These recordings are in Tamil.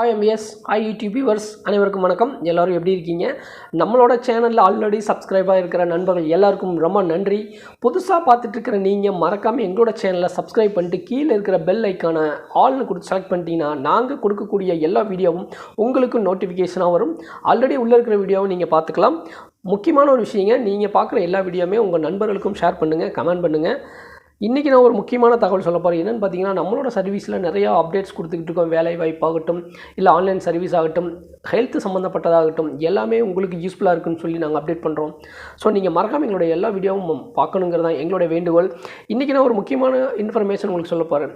ஹாய் எம்எஸ் யூடியூப் வியூவர்ஸ் அனைவருக்கும் வணக்கம். எல்லோரும் எப்படி இருக்கீங்க? நம்மளோட சேனலில் ஆல்ரெடி சப்ஸ்கிரைபாக இருக்கிற நண்பர்கள் எல்லாருக்கும் ரொம்ப நன்றி. புதுசாக பார்த்துட்டு இருக்கிற நீங்கள் மறக்காமல் எங்களோட சேனலை சப்ஸ்கிரைப் பண்ணிட்டு கீழே இருக்கிற பெல் ஐக்கான ஆல்னு கொடுத்து செலக்ட் பண்ணிட்டீங்கன்னா நாங்கள் கொடுக்கக்கூடிய எல்லா வீடியோவும் உங்களுக்கு நோட்டிஃபிகேஷனாக வரும். ஆல்ரெடி உள்ளே இருக்கிற வீடியோவை நீங்கள் பார்த்துக்கலாம். முக்கியமான ஒரு விஷயங்க நீங்கள் பார்க்குற எல்லா வீடியோவுமே உங்கள் நண்பர்களுக்கும் ஷேர் பண்ணுங்கள் கமெண்ட் பண்ணுங்கள் இன்றைக்கி நான் ஒரு முக்கியமான தகவல் சொல்ல போகிறேன் என்னென்னு பார்த்தீங்கன்னா நம்மளோட சர்வீஸில் நிறையா அப்டேட்ஸ் கொடுத்துக்கிட்டு இருக்கோம். வேலை வாய்ப்பாகட்டும் இல்லை ஆன்லைன் சர்வீஸ் ஆகட்டும் ஹெல்த் சம்மந்தப்பட்டதாகட்டும் எல்லாமே உங்களுக்கு யூஸ்ஃபுல்லாக இருக்குன்னு சொல்லி நாங்கள் அப்டேட் பண்ணுறோம் ஸோ நீங்கள் மறக்காமல் எங்களுடைய எல்லா வீடியோவும் பார்க்கணுங்கிறதான் எங்களோட எங்களுடைய வேண்டுகோள். இன்றைக்கி நான் ஒரு முக்கியமான இன்ஃபர்மேஷன் உங்களுக்கு சொல்ல போகிறேன்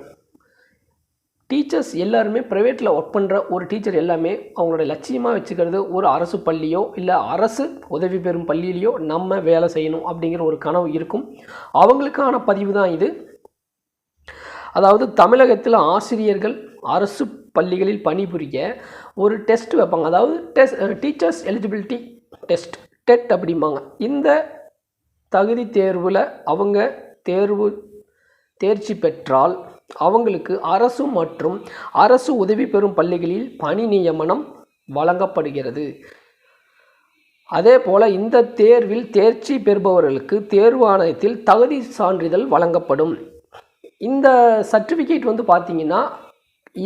டீச்சர்ஸ் எல்லாருமே ப்ரைவேட்டில் ஒர்க் பண்ணுற ஒரு டீச்சர் எல்லாமே அவங்களோட லட்சியமாக வச்சுக்கிறது ஒரு அரசு பள்ளியோ இல்லை அரசு உதவி பெறும் பள்ளியிலையோ நம்ம வேலை செய்யணும் அப்படிங்கிற ஒரு கனவு இருக்கும். அவங்களுக்கான பதிவு தான் இது. அதாவது தமிழகத்தில் ஆசிரியர்கள் அரசு பள்ளிகளில் பணிபுரிய ஒரு டெஸ்ட் வைப்பாங்க. அதாவது test teachers eligibility test TET அப்படிம்பாங்க. இந்த தகுதி தேர்வில் அவங்க தேர்வு தேர்ச்சி பெற்றால் அவங்களுக்கு அரசு மற்றும் அரசு உதவி பெறும் பள்ளிகளில் பணி நியமனம் வழங்கப்படுகிறது. அதே போல் இந்த தேர்வில் தேர்ச்சி பெறுபவர்களுக்கு தேர்வு ஆணையத்தில் தகுதி சான்றிதழ் வழங்கப்படும். இந்த சர்டிஃபிகேட் வந்து பார்த்திங்கன்னா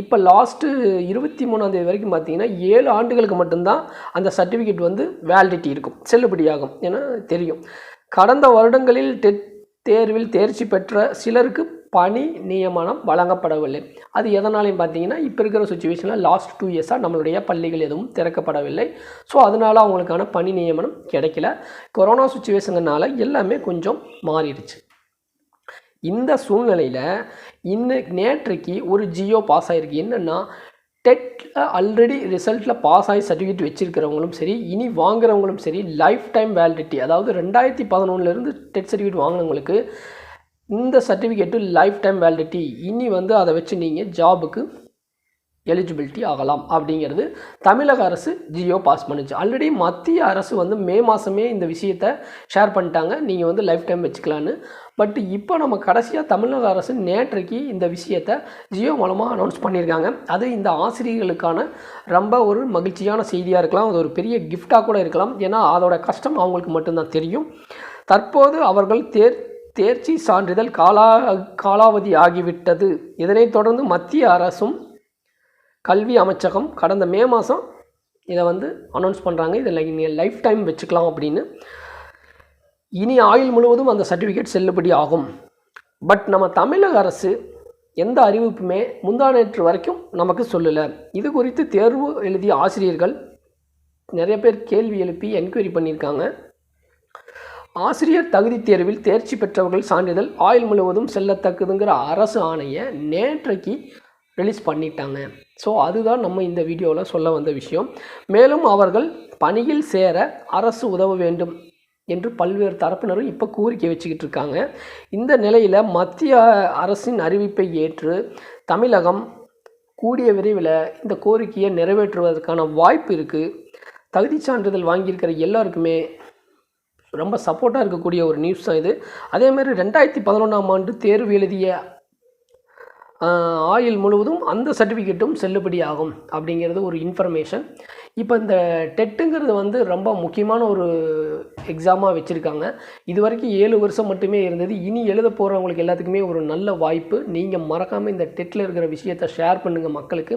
இப்போ லாஸ்ட்டு இருபத்தி மூணாந்தேதி வரைக்கும் பார்த்தீங்கன்னா ஏழு ஆண்டுகளுக்கு மட்டும்தான் அந்த சர்டிஃபிகேட் வந்து வேலிடிட்டி இருக்கும். செல்லுபடியாகும் என தெரியும். கடந்த வருடங்களில் டெட் தேர்வில் தேர்ச்சி பெற்ற சிலருக்கு பணி நியமனம் வழங்கப்படவில்லை. அது எதனாலையும் பார்த்தீங்கன்னா இப்போ இருக்கிற சுச்சுவேஷனில் லாஸ்ட் டூ இயர்ஸாக நம்மளுடைய பள்ளிகள் எதுவும் திறக்கப்படவில்லை. ஸோ அதனால் அவங்களுக்கான பணி நியமனம் கிடைக்கல. கொரோனா சுச்சுவேஷனுனால எல்லாமே கொஞ்சம் மாறிடுச்சு. இந்த சூழ்நிலையில் இன்னைக்கு நேற்றைக்கு ஒரு ஜியோ பாஸ் ஆகிருக்கு என்னென்னா டெட்டில் ஆல்ரெடி ரிசல்ட்டில் பாஸ் ஆகி சர்டிஃபிகேட் வச்சுருக்கிறவங்களும் சரி இனி வாங்குறவங்களும் சரி லைஃப் டைம் வேலிடிட்டி அதாவது ரெண்டாயிரத்தி பதினொன்றுலேருந்து டெட் சர்டிஃபிகேட் வாங்கினவங்களுக்கு இந்த சர்டிஃபிகேட்டு லைஃப் டைம் வேலிடிட்டி இனி வந்து அதை வச்சு நீங்கள் ஜாபுக்கு எலிஜிபிலிட்டி ஆகலாம் அப்படிங்கிறது தமிழக அரசு ஜியோ பாஸ் பண்ணுச்சு. ஆல்ரெடி மத்திய அரசு வந்து மே மாதமே இந்த விஷயத்தை ஷேர் பண்ணிட்டாங்க. நீங்கள் வந்து லைஃப் டைம் வச்சுக்கலான்னு. பட் இப்போ நம்ம கடைசியாக தமிழக அரசு நேற்றைக்கு இந்த விஷயத்தை ஜியோ மூலமாக அனௌன்ஸ் பண்ணியிருக்காங்க. அது இந்த ஆசிரியர்களுக்கான ரொம்ப ஒரு மகிழ்ச்சியான செய்தியாக இருக்கலாம். அது ஒரு பெரிய கிஃப்டாக கூட இருக்கலாம். ஏன்னா அதோட கஷ்டம் அவங்களுக்கு மட்டும்தான் தெரியும். தற்போது அவர்கள் தேர் தேர்ச்சி சான்றிதழ் காலா காலாவதி ஆகிவிட்டது. இதனைத் தொடர்ந்து மத்திய அரசும் கல்வி அமைச்சகம் கடந்த மே மாதம் இதை வந்து அனௌன்ஸ் பண்ணுறாங்க இதில் நீங்கள் லைஃப் டைம் வச்சுக்கலாம் அப்படின்னு. இனி ஆயுள் முழுவதும் அந்த சர்டிஃபிகேட் செல்லுபடி ஆகும். பட் நம்ம தமிழக அரசு எந்த அறிவிப்புமே முந்தா நேற்று வரைக்கும் நமக்கு சொல்லலை. இது குறித்து தேர்வு எழுதிய ஆசிரியர்கள் நிறைய பேர் கேள்வி எழுப்பி என்கொயரி பண்ணியிருக்காங்க. ஆசிரியர் தகுதி தேர்வில் தேர்ச்சி பெற்றவர்கள் சான்றிதழ் ஆயுள் முழுவதும் செல்லத்தக்குதுங்கிற அரசு ஆணையை நேற்றைக்கு ரிலீஸ் பண்ணிட்டாங்க. ஸோ அதுதான் நம்ம இந்த வீடியோவில் சொல்ல வந்த விஷயம். மேலும் அவர்கள் பணியில் சேர அரசு உதவ வேண்டும் என்று பல்வேறு தரப்பினரும் இப்போ கோரிக்கை வச்சுக்கிட்டு இருக்காங்க. இந்த நிலையில் மத்திய அரசின் அறிவிப்பை ஏற்று தமிழகம் கூடிய விரைவில் இந்த கோரிக்கையை நிறைவேற்றுவதற்கான வாய்ப்பு இருக்குது தகுதி சான்றிதழ் வாங்கியிருக்கிற எல்லாருக்குமே ரொம்ப சப்போர்ட்டாக இருக்கக்கூடிய ஒரு நியூஸ் தான் இது. அதேமாதிரி ரெண்டாயிரத்தி பதினொன்றாம் ஆண்டு தேர்வு எழுதிய ஆயில் முழுவதும் அந்த சர்டிஃபிகேட்டும் செல்லுபடி ஆகும் அப்படிங்கிறது ஒரு இன்ஃபர்மேஷன் இப்போ இந்த டெட்டுங்கிறது வந்து ரொம்ப முக்கியமான ஒரு எக்ஸாமாக வச்சுருக்காங்க. இது வரைக்கும் ஏழு வருஷம் மட்டுமே இருந்தது. இனி எழுத போகிறவங்களுக்கு எல்லாத்துக்குமே ஒரு நல்ல வாய்ப்பு. நீங்கள் மறக்காமல் இந்த டெட்டில் இருக்கிற விஷயத்தை ஷேர் பண்ணுங்கள் மக்களுக்கு.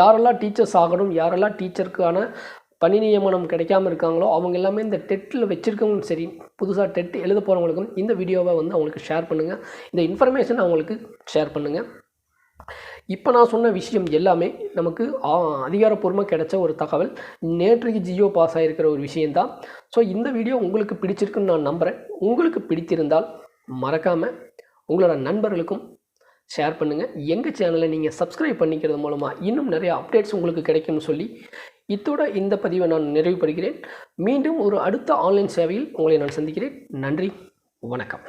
யாரெல்லாம் டீச்சர்ஸ் ஆகணும் யாரெல்லாம் டீச்சருக்கான பணி நியமனம் கிடைக்காம இருக்காங்களோ அவங்க எல்லாமே இந்த டெட்டில் வச்சுருக்கவங்களும் சரி புதுசாக டெட் எழுத போகிறவங்களுக்கும் இந்த வீடியோவை வந்து அவங்களுக்கு ஷேர் பண்ணுங்கள் இந்த இன்ஃபர்மேஷன் அவங்களுக்கு ஷேர் பண்ணுங்கள் இப்போ நான் சொன்ன விஷயம் எல்லாமே நமக்கு அதிகாரப்பூர்வமாக கிடைச்ச ஒரு தகவல். நேற்றைக்கு ஜியோ பாஸ் ஆகிருக்கிற ஒரு விஷயந்தான் ஸோ இந்த வீடியோ உங்களுக்கு பிடிச்சிருக்குன்னு நான் நம்புகிறேன் உங்களுக்கு பிடித்திருந்தால் மறக்காமல் உங்களோட நண்பர்களுக்கும் ஷேர் பண்ணுங்கள் எங்கள் சேனலை நீங்கள் சப்ஸ்கிரைப் பண்ணிக்கிறது மூலமாக இன்னும் நிறைய அப்டேட்ஸ் உங்களுக்கு கிடைக்கும்னு சொல்லி இத்தோட இந்த பதிவை நான் நிறைவுபடுகிறேன். மீண்டும் ஒரு அடுத்த ஆன்லைன் சேவையில் உங்களை நான் சந்திக்கிறேன். நன்றி. வணக்கம்.